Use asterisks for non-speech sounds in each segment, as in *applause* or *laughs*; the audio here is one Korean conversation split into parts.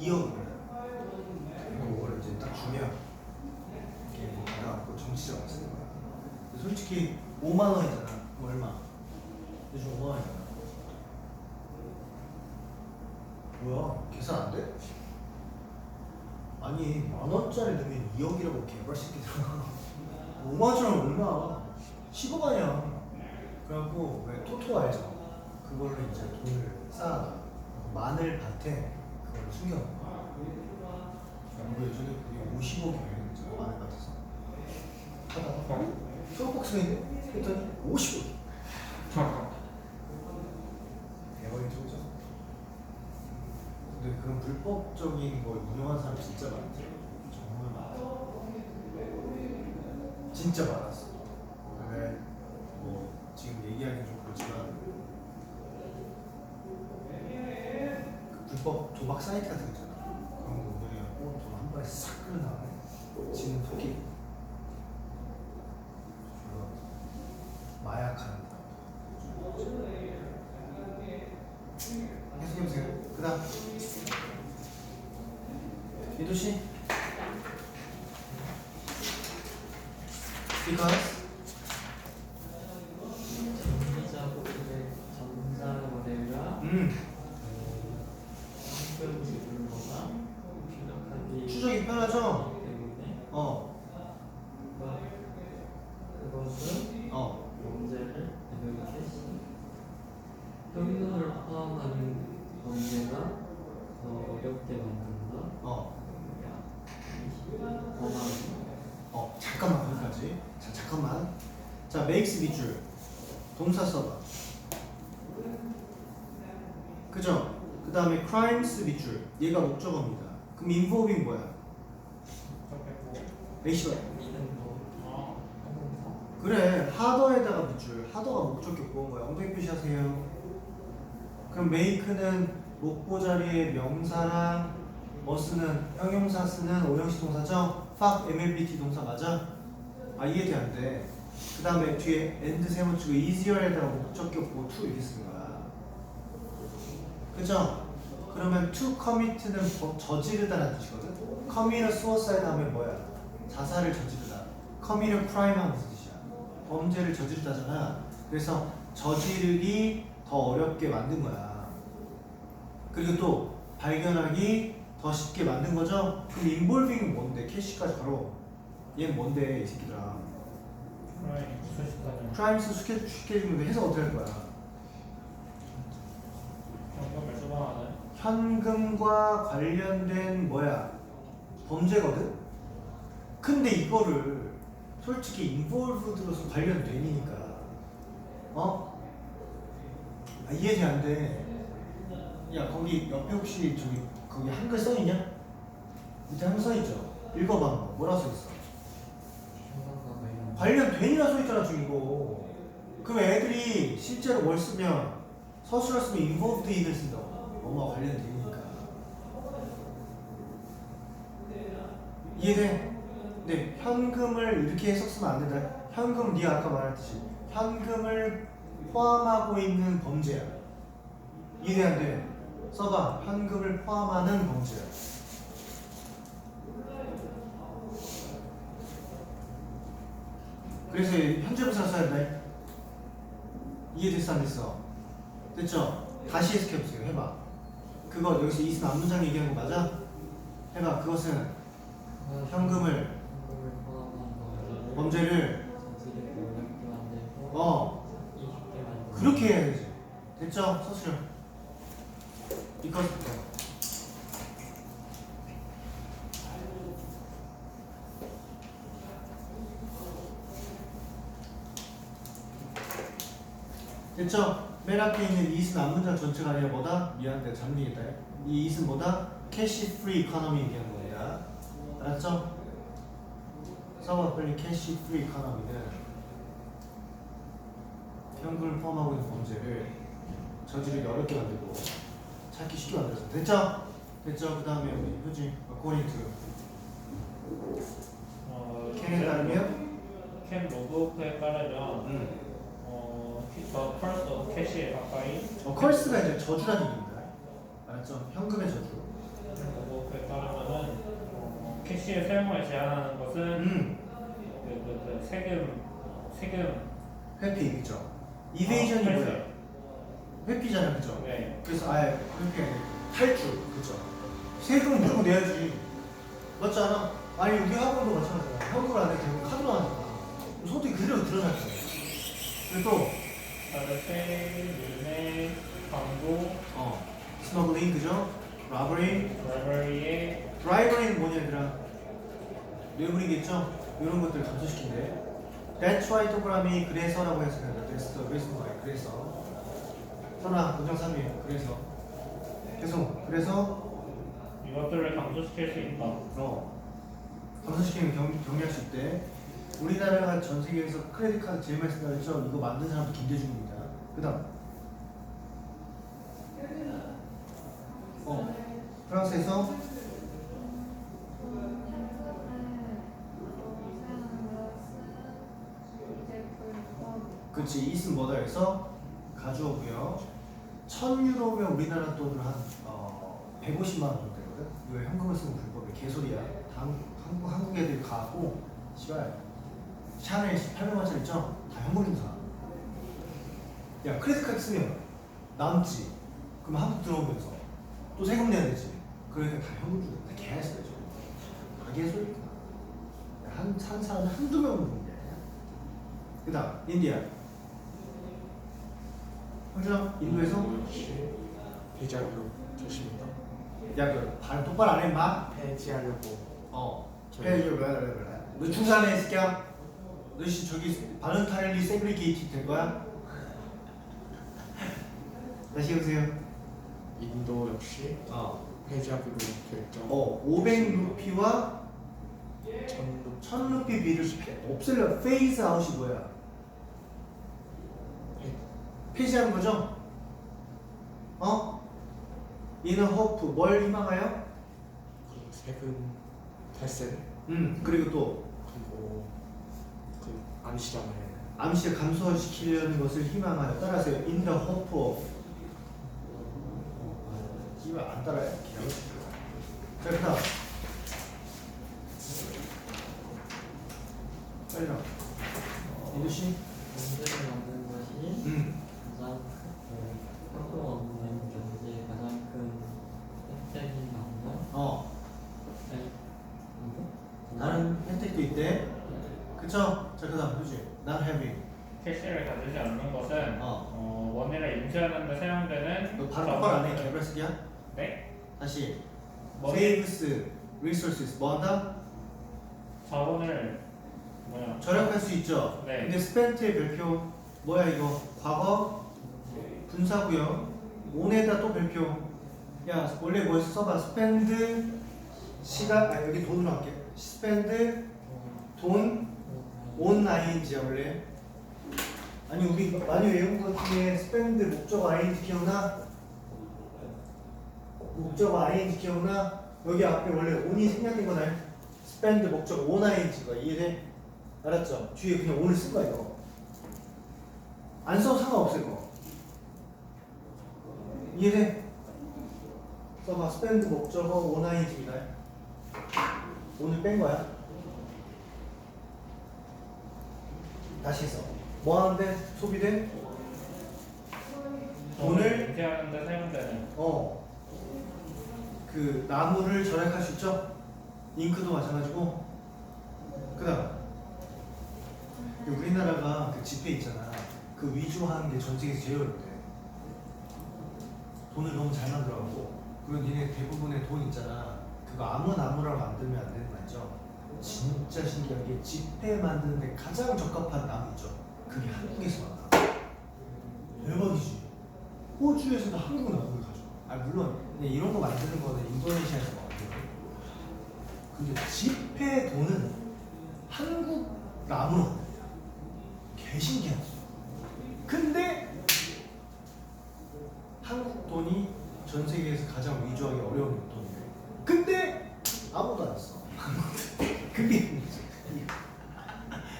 2억이에요. 이걸 이제 딱 주면 이게 뭐 받아갖고 정치자금 쓰는 거야. 근데 솔직히 5만 원이잖아. 그럼 얼마? 요즘 5만 원이잖아. 뭐야? 계산 안 돼? 아니 만 원짜리 넣으면 2억이라고 개발시키더라. *laughs* 5만 원짜리 얼마? 10억 아니야. 그래갖고 왜 토토 알죠? 그걸로 이제 돈을 쌓아놔. 마늘 밭에 그걸 숨겨놓은 거야. 연구 예전에 그게 50억이에요. 마늘 밭에서. 하다가 초록박스인데 했더니 50억. 대박이죠, 그죠? 근데 그런 불법적인 걸 운영하는 사람 진짜 많대. 정말 많아. 진짜 많았어. 근데 뭐 지금 얘기하기 좀 그렇지만 그 거 있잖아. 그런 거 운영해갖고 돈한 번에 싹 끌어 나가네. 지금 토끼. 마약하는 계속 해보세요. 그 다음 이도씨 전기자고의 전자 모델과 음 한편 지불로가 비력하기 추적이 편하죠? 때문에 어 그것은 어. 문제를 해결했습니다. 포함하는 문제가 더 어렵게 만든다. 어. 더 많은 어, 잠깐만 거기까지. 자, 잠깐만. 자, makes 밑줄. 동사 써봐. 그죠? 그 다음에 crimes 밑줄. 얘가 목적어입니다. 그럼 involving 뭐야? 이는 뭐 그래 하더에다가 밑줄 하더가 목적격 뭐온 거야 엉덩이 표시하세요 그럼 make는 목보 자리에 명사랑 뭐 쓰는 형용사 쓰는 오형식 동사죠 fuck MLBT 동사 맞아? 아 이해돼 안 돼 그 다음에 뒤에 and 세번 치고 easier에다가 목적격 뭐 to 이렇게 쓰는 거야 그죠? 그러면 to commit는 버- 저지르다라는 뜻이거든 commit a suicide 하면 뭐야? 자살을 저지르다 commit crime 하면 무슨 뜻이야? 범죄를 저지르다잖아 그래서 저지르기 더 어렵게 만든 거야 그리고 또 발견하기 더 쉽게 만든 거죠? 그럼 involving은 뭔데? 캐시까지 걸어 얘는 뭔데 이 새끼들아 쉽게, 쉽게 해주는데 해석 어떻게 할 거야? 현금과 관련된 뭐야 범죄거든. 근데 이거를 솔직히 involved로서 관련된이니까 어? 아, 이해돼 안 돼. 야 거기 옆에 혹시 저기 거기 한글 써 있냐? 밑에 한글 써 있죠. 읽어봐. 뭐라 써 있어? 관련 관련된이라 써 있잖아 이거. 그럼 애들이 실제로 뭘 쓰면 서술을 쓰면 involved in을 쓴다고. 엄마 관련 되니까. 이해돼? 네, 현금을 이렇게 해석 쓰면 안 된다. 현금 네가 아까 말했듯이 현금을 포함하고 있는 범죄야. 이해 안 돼? 써봐. 현금을 포함하는 범죄야. 그래서 현재부사 써야 돼. 이해됐어 안 됐어? 됐죠? 다시 해석해보세요. 해봐. 그거 여기서 이슨 앞문장 얘기하는 거 맞아? 해봐. 그것은 현금을 범죄를 어 그렇게 해야 되지. 됐죠? 서술형. 이컷부터. 됐죠? 맨 앞에 있는 이슨 앞문장 전체가 아니라 뭐다? 미안한데 잠리겠다. 이 이슨 뭐다? 캐시 프리 이코노미 얘기하는 거야. 알았죠? 써봐 빨리 캐시 프리 이코노미는 현금을 포함하고 있는 범죄를 저지르기 어렵게 만들고 찾기 쉽게 만들어서 됐죠? 됐죠? 그 다음에 우리 효진 according to 캔에 따르면 캔 로그오프에 따르면 음. 어, 더 펄스 캐시에 가까이 어, 컬스가 이제 저주라는 얘기입니다 알았죠? 현금의 저주 그리고 캐시의 사용을 제한하는 것은 음 그, 그, 그 세금 세금 회피 그죠? 이베이전이 어, 뭐야? 회피잖아 그죠? 네. 그래서 아예 회피 아니고 탈출 그죠? 세금은 무조건 내야지 맞지 않아? 아니 우리 학원도 마찬가지야 현금 안에 결국 카드로 하니까 소득이 그대로 그리고 또 다들 세금의 광고 어, 스머글링 그죠? 라버리 라이브러리에 드라이버리는 뭐냐 얘들아 뇌물이겠죠? 이런 것들 감소시킨대 That's why 동그라미 그래서라고 해석한다 That's the reason why. 그래서. 선아 문장 3이에요. 그래서. 계속. 그래서 이것들을 감소시킬 수 있다. 어 감소시키면 경, 경리할 수 있대 우리나라가 전 세계에서 크레딧 카드 제일 많이 쓴다 했죠? 이거 만든 사람도 김대중입니다. 그 다음. 어. 프랑스에서 그치 이슨 뭐다 해서 가져오고요. 1000유로면 우리나라 돈으로 한 어, 150만 원 정도 되거든? 이거 현금을 쓰면 불법이야. 개소리야. 다 한국, 한국, 애들 가고 씨발 샤넬 800만짜리 있죠? 다 현금으로 사. 야 크레딧 카드 쓰면 남지. 그럼 한국 들어오면서 또 세금 내야 되지. 그러니까 다 현금 주고 다 개소리죠 다 개소리구나. 한, 한 사람에 한두 명 먹는 게 아니야 그 다음 인디아 형준아 인도에서 배제하려고 조심합니다. 야, 그 발 똑바로 안 해, 마. 배제하려고 어. 해, 이거 뭐야, 뭐야, 뭐야. 너 중산에 이 새끼야. 너 씨 저기 바른타일리 세그리게이티 될 거야? *laughs* 다시 해보세요. 인도 역시 어. 배제하기로 결정. 어, 500 루피와 전북 1000 루피 비를 없앨려. 페이스 아웃이 뭐야? 폐지하는 거죠? 어? 이는 호프 뭘 희망하여? 세금 탈세 음, 그리고 또 그리고 그 암시장을 암시를 감소시키려는 것을 희망하여 따라서 in the hope of 이거 안 따라요? 자 그다음 빨리 나 이두씨 경제를 만드는 것이 음 가장 큰 학교 없는 경제의 가장 큰 혜택이 나오나? 어 네. 나는 혜택도 있대 그쵸? 자 그다음 그지 not having 캐시를 가지지 않는 것은 어. 어, 원인을 인지하는 데 사용되는 너 바로 똑바로 안해 개발쓰기야? 네? 다시 뭐 saves resources 뭐 한다? 자원을 뭐야 절약할 수 있죠. 네. 근데 spent의 별표 뭐야 이거? 과거 분사구요. on에다 또 별표. 야 원래 뭐였어? 써봐. spend 시간 아 여기 돈으로 할게. spend 돈 on ing야 원래. 아니 우리 많이 외운 것 중에 spend 목적 ing 기억나? 목적 ing 기억나? 여기 앞에 원래 on이 생략된 거다. spend 목적 on ing가 이해돼? 알았죠? 뒤에 그냥 오늘 쓴 거야 이거 안 써도 상관없어 이거 이해돼? 써봐 스펜드 목적어 오나이즈입니다 오늘 뺀 거야 다시 써 뭐 하는데 소비돼? 돈을 돈을 인지하는 데 사용되는 어. 그 나무를 절약할 수 있죠? 잉크도 마찬가지고. 그다음 우리나라가 그 지폐 있잖아. 그 위조하는 게 전 세계에서 제일 어렵대. 돈을 너무 잘 만들어갖고 그리고 니네 대부분의 돈 있잖아. 그거 아무 나무랑 만들면 안 되는 말이죠. 진짜 신기한 게 지폐 만드는데 가장 적합한 나무 있죠. 그게 한국에서 만나. 대박이지. 호주에서도 한국 나무를 가져. 아 물론 근데 이런 거 만드는 거는 인도네시아에서 만들어. 근데 지폐 돈은 한국 나무로 만들어. 개 신기하지. 근데 한국 돈이 전 세계에서 가장 위조하기 어려운 돈이래. 근데 아무도 안 써. 그게 문제.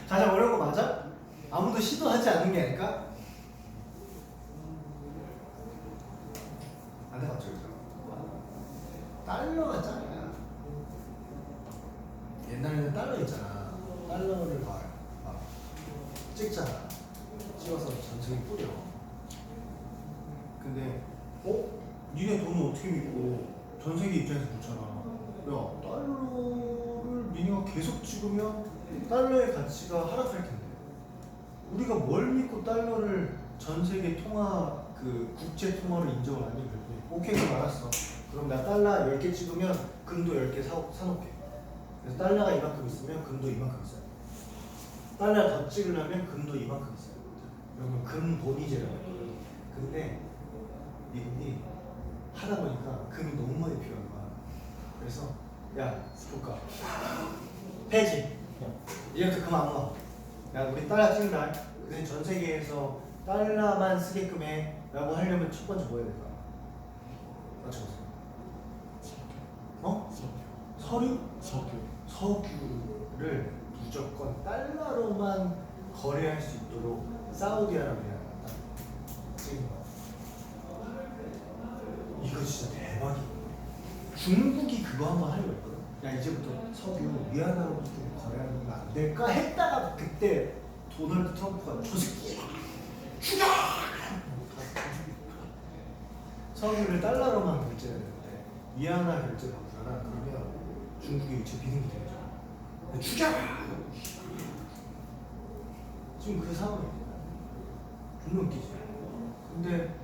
가장 어려운 거 맞아? 아무도 시도하지 않는 게 아닐까? 안 해봤죠, 이거. 달러가 짱이야. 달러 있잖아. 달러를 막, 막 찍잖아. 전 세계 뿌려. 근데 어? 니네 돈을 어떻게 믿고 전 세계 입장에서 그렇잖아. 야 달러를 미니가 계속 찍으면 달러의 가치가 하락할 텐데. 우리가 뭘 믿고 달러를 전 세계 통화 그 국제 통화로 인정을 안 해줬니? 오케이 그럼 알았어. 그럼 나 달러 10개 찍으면 금도 10개 사, 사놓게. 그래서 달러가 이만큼 있으면 금도 이만큼 있어요. 달러 더 찍으려면 금도 이만큼 있어요. 그러면 금 본위제라고 해요. 근데 미국이 하다 보니까 금이 너무 많이 필요한 거야. 그래서 야 조카 폐지 이렇게 금안 넣어. 야 우리 달러 찍는다. 근데 전 세계에서 달러만 쓰게끔 해라고 하려면 첫 번째 뭐 해야 될까? 맞춰보세요. 어? 서류? 석유. 석유를 무조건 달러로만 거래할 수 있도록 사우디아라비아가 딱 찍은 거야. 이거 진짜 대박이야. 중국이 그거 한번 하려고 했거든. 야 이제부터 석유 위안화로 좀 거래하는 거 안 될까 했다가 그때 도널드 트럼프가 저 새끼 죽여! 석유를 달러로만 결제해야 되는데 위안화 결제 바꾸잖아. 그러면 중국의 위치 비등비 되잖아. 죽여! 지금 그 상황이야. 존나 웃기지. 근데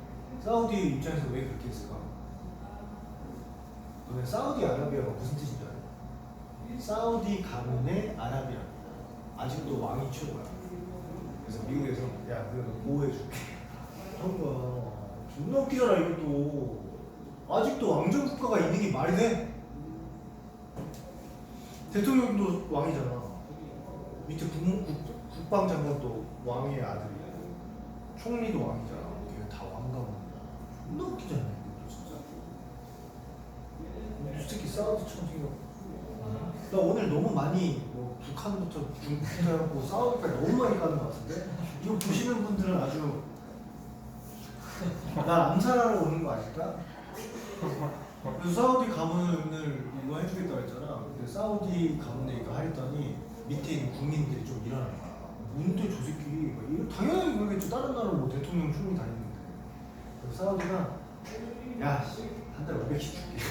사우디 입장에서 왜 그렇게 했을까? 너네 사우디 아라비아가 무슨 뜻인지 알아? 사우디 가문의 아라비아. 아직도 왕이 최고야. 그래서 미국에서 야, 그거 보호해줄게. 그런 거야. 존나 웃기잖아, 이것도. 아직도 왕정 국가가 있는 게 말이 돼? 대통령도 왕이잖아. 밑에 국방장관도 왕의 아들이야. 총리도 왕이잖아. 걔다 왕가문이야. 존나 웃기잖아, 이것도 진짜. 이 새끼 사우디처럼 생겼고. 나 오늘 너무 많이 뭐 북한부터 해갖고 사우디까지 너무 많이 가는 것 같은데? 이거 보시는 분들은 아주 날 암살하러 오는 거 아닐까? 그래서 사우디 가문을 이거 해주겠다고 했잖아. 근데 사우디 가문에 이거 하랬더니 밑에 있는 국민들이 좀 일어나는 거야. 뭔데 저 새끼? 당연히 그러겠지. 다른 나라 뭐 대통령 총리 다니는데. 그래서 사우디가 야, 한 달에 500씩 줄게.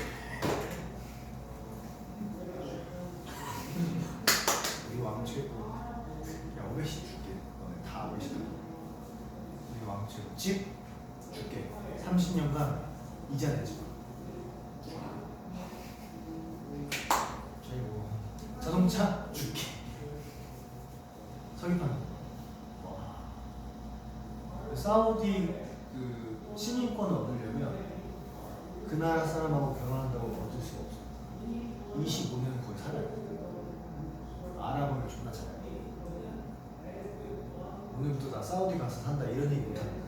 우리 왕 최고. 야, 500씩 줄게. 너네 다 500씩 다. 우리 왕 최고. 집 줄게. 30년간 이자 내지 마. 자동차 줄게. 석유판. 와. 사우디 그 시민권을 얻으려면 그 나라 사람하고 결혼한다고 얻을 수가 없어. 25년은 거의 살아야 돼. 아랍어를 존나 잘해. 오늘부터 나 사우디 가서 산다 이런 얘기 못합니다.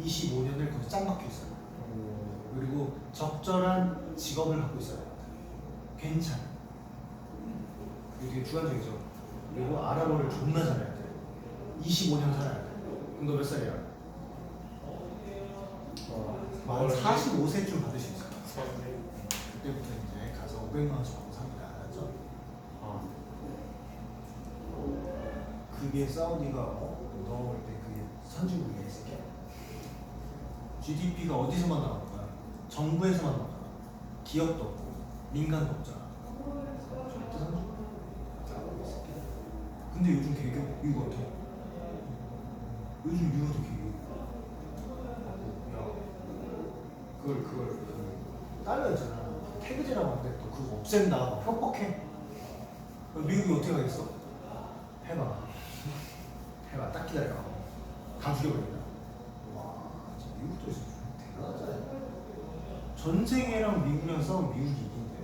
25년을 거기서 짱 박혀 있어요. 그리고 적절한 직업을 갖고 있어야 돼요. 괜찮아. 이게 주관적이죠. 그리고 아랍어를 존나 잘해야 돼. 25년 살아야 돼. 그럼 너몇 살이야? 만 45세쯤 받을 수 거야. 그때부터 이제 가서 500만 원씩 받고 삽니다. 알았죠? 아, 그게 사우디가 어? 넣어올 때 그게 선진국이야 이 새끼야. GDP가 어디서만 나오는 거야? 정부에서만 나오잖아. 기업도 없고 민간도 없잖아. 절대 선진국. 사우디 새끼야. 근데 요즘 개교 미국 어때? 요즘 미국도 개교. 야, 그걸 그걸 그 달러였잖아. 태그제라고 하는데 또 그거 없앤다. 막 협박해. 미국이 어떻게 하겠어? 해봐. *laughs* 해봐. 딱 기다려. 다 죽여버린다. 와, 진짜 미국도 진짜 대단하잖아. 전 세계랑 미국이랑 싸우면 미국이 이긴대.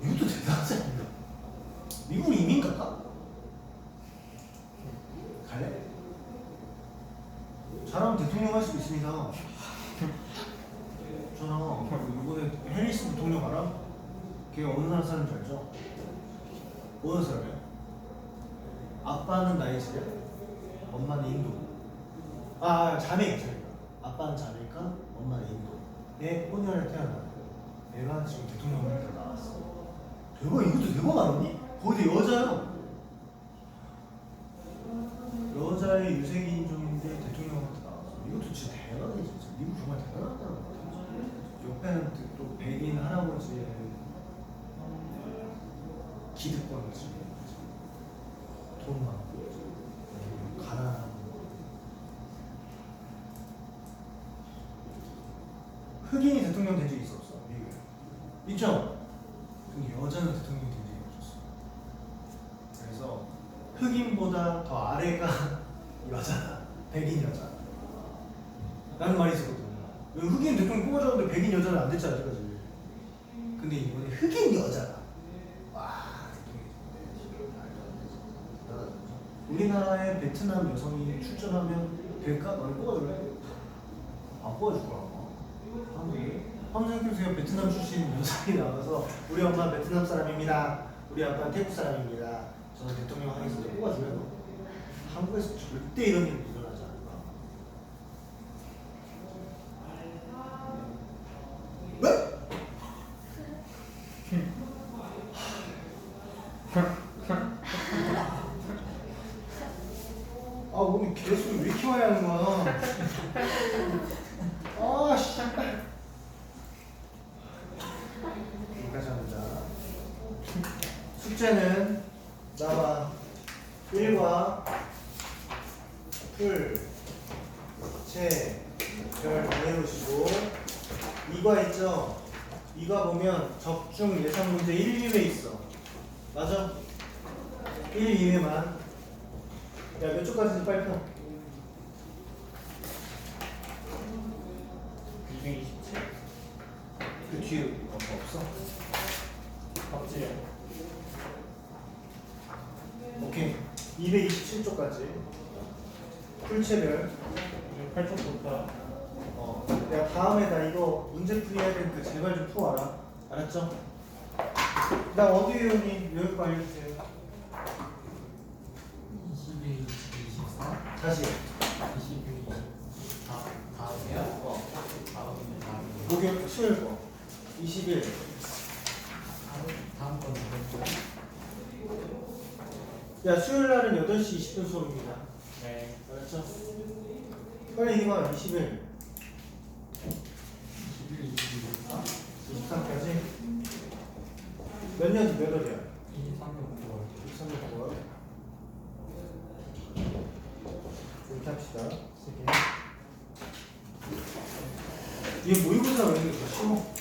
미국도 대단하지 않나? 미국은 이민 갈까? 갈래? 잘하면 대통령 할 수도 있습니다. 저는 이번에 해리스 부통령 알아? 걔 어느 나라 사람인지 알죠? 어느 사람이야? 아빠는 나이지리아, 엄마는 인도. 아 자메이카, 자메이카. 아빠는 자메이카, 엄마는 인도. 애 혼혈에 태어나. 애가 지금 대통령을 다 나왔어. 대박 이것도 대박 아니니? 거기 여자요. 여자의 유색 인종인데 대통령한테 나왔어. 이것도 진짜 대단해 진짜. 미국 정말 대단하다. 옆에는 또 백인 할아버지의 기득권이지. 돈 많고 가난하고. 흑인이 대통령 된 적이 있어 없어 미국에? 있죠. 근데 여자는 대통령이 된 적이 없었어. 그래서 흑인보다 더 아래가 *laughs* 여자다. 백인 여자. 라는 말이 흑인 대통령 뽑아줬는데 백인 여자는 안 됐지 아직까지. 근데 이번에 흑인 여자가 와. 우리나라에 베트남 여성이 출전하면 될까? 너를 뽑아줄래? 안 뽑아줄 거야. 한국에 한번 생각해보세요. 베트남 출신 여성이 나와서 우리 엄마 베트남 사람입니다. 우리 아빠 태국 사람입니다. 저는 대통령 하겠습니다. 뽑아줘요. 한국에서 절대 이런 일이 일어나지 않을 거야. 왜? 아 오늘 개소리 왜 이렇게 많이 하는 거야? *laughs* 아 씨. 여기까지 합니다. 숙제는 나와 1과 풀, 체, 별 외우시고 2과 있죠? 2과 보면 적중 예상 문제 1, 2회 있어. 맞아? 1, 2회만. 야, 몇 초까지 빨리 펴. 227 그뭐 없어? 박지영 오케이. 227초까지. 풀체별. 8초부터 어, 내가 다음에 나 이거 문제 풀이해야 되니까 제발 좀 풀어와라. 알았죠? 나 어디? 외울 거 알려주세요. 21, 24, 다시. 22, 24 다음이야? 어. 다음이면 다음이야 목요일, 수요일 거. 20일. 다음, 건 야, 수요일 날은 8시 20분 수업입니다. 네 알았죠? 빨리 얘기해봐. 20일. 21, 22, 24 23까지. 몇 년지 몇 월이야? 23년 9월 23년 9월. 이렇게 합시다. 얘 모의고사 왜 이렇게 쉬워?